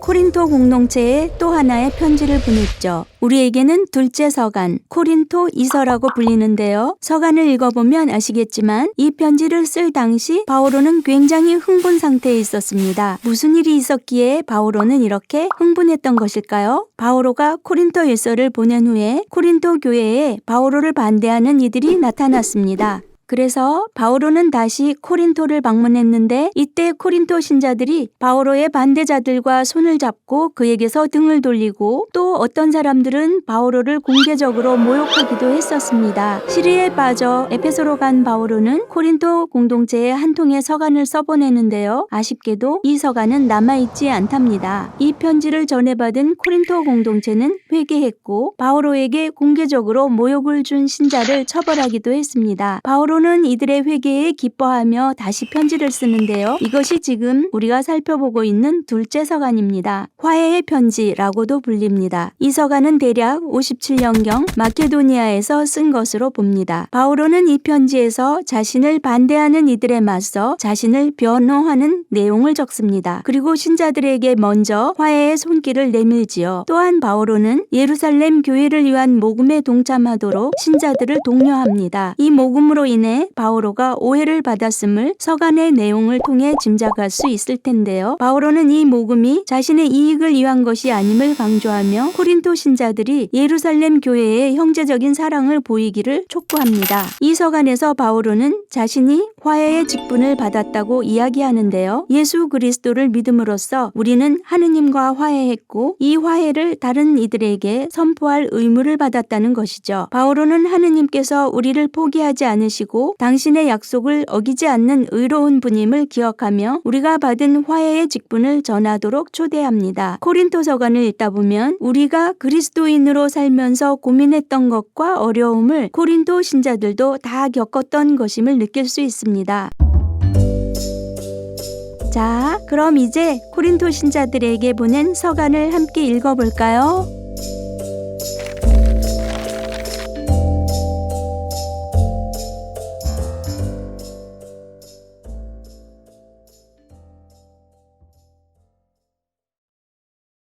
코린토 공동체에 또 하나의 편지를 보냈죠. 우리에게는 둘째 서간, 코린토 이서라고 불리는데요. 서간을 읽어보면 아시겠지만 이 편지를 쓸 당시 바오로는 굉장히 흥분 상태에 있었습니다. 무슨 일이 있었기에 바오로는 이렇게 흥분했던 것일까요? 바오로가 코린토 일서를 보낸 후에 코린토 교회에 바오로를 반대하는 이들이 나타났습니다. 그래서 바오로는 다시 코린토를 방문했는데 이때 코린토 신자들이 바오로의 반대자들과 손을 잡고 그에게서 등을 돌리고 또 어떤 사람들은 바오로를 공개적으로 모욕하기도 했었습니다. 시리에 빠져 에페소로 간 바오로는 코린토 공동체에 한 통의 서간을 써보내는데요. 아쉽게도 이 서간은 남아있지 않답니다. 이 편지를 전해받은 코린토 공동체는 회개했고 바오로에게 공개적으로 모욕을 준 신자를 처벌하기도 했습니다. 바오로 바로는 이들의 회개에 기뻐하며 다시 편지를 쓰는데요. 이것이 지금 우리가 살펴보고 있는 둘째 서간입니다. 화해의 편지라고도 불립니다. 이 서간은 대략 57년경 마케도니아에서 쓴 것으로 봅니다. 바오로는 이 편지에서 자신을 반대하는 이들에 맞서 자신을 변호하는 내용을 적습니다. 그리고 신자들에게 먼저 화해의 손길을 내밀지요. 또한 바오로는 예루살렘 교회를 위한 모금에 동참하도록 신자들을 독려합니다. 이 모금으로 인해 때문에 바오로가 오해를 받았음을 서간의 내용을 통해 짐작할 수 있을 텐데요. 바오로는 이 모금이 자신의 이익을 위한 것이 아님을 강조하며 코린토 신자들이 예루살렘 교회에 형제적인 사랑을 보이기를 촉구합니다. 이 서간에서 바오로는 자신이 화해의 직분을 받았다고 이야기하는데요. 예수 그리스도를 믿음으로써 우리는 하느님과 화해했고 이 화해를 다른 이들에게 선포할 의무를 받았다는 것이죠. 바오로는 하느님께서 우리를 포기하지 않으시고 당신의 약속을 어기지 않는 의로운 분임을 기억하며 우리가 받은 화해의 직분을 전하도록 초대합니다. 코린토서관을 읽다 보면 우리가 그리스도인으로 살면서 고민했던 것과 어려움을 코린토 신자들도 다 겪었던 것임을 느낄 수 있습니다. 자, 그럼 이제 코린토 신자들에게 보낸 서간을 함께 읽어볼까요?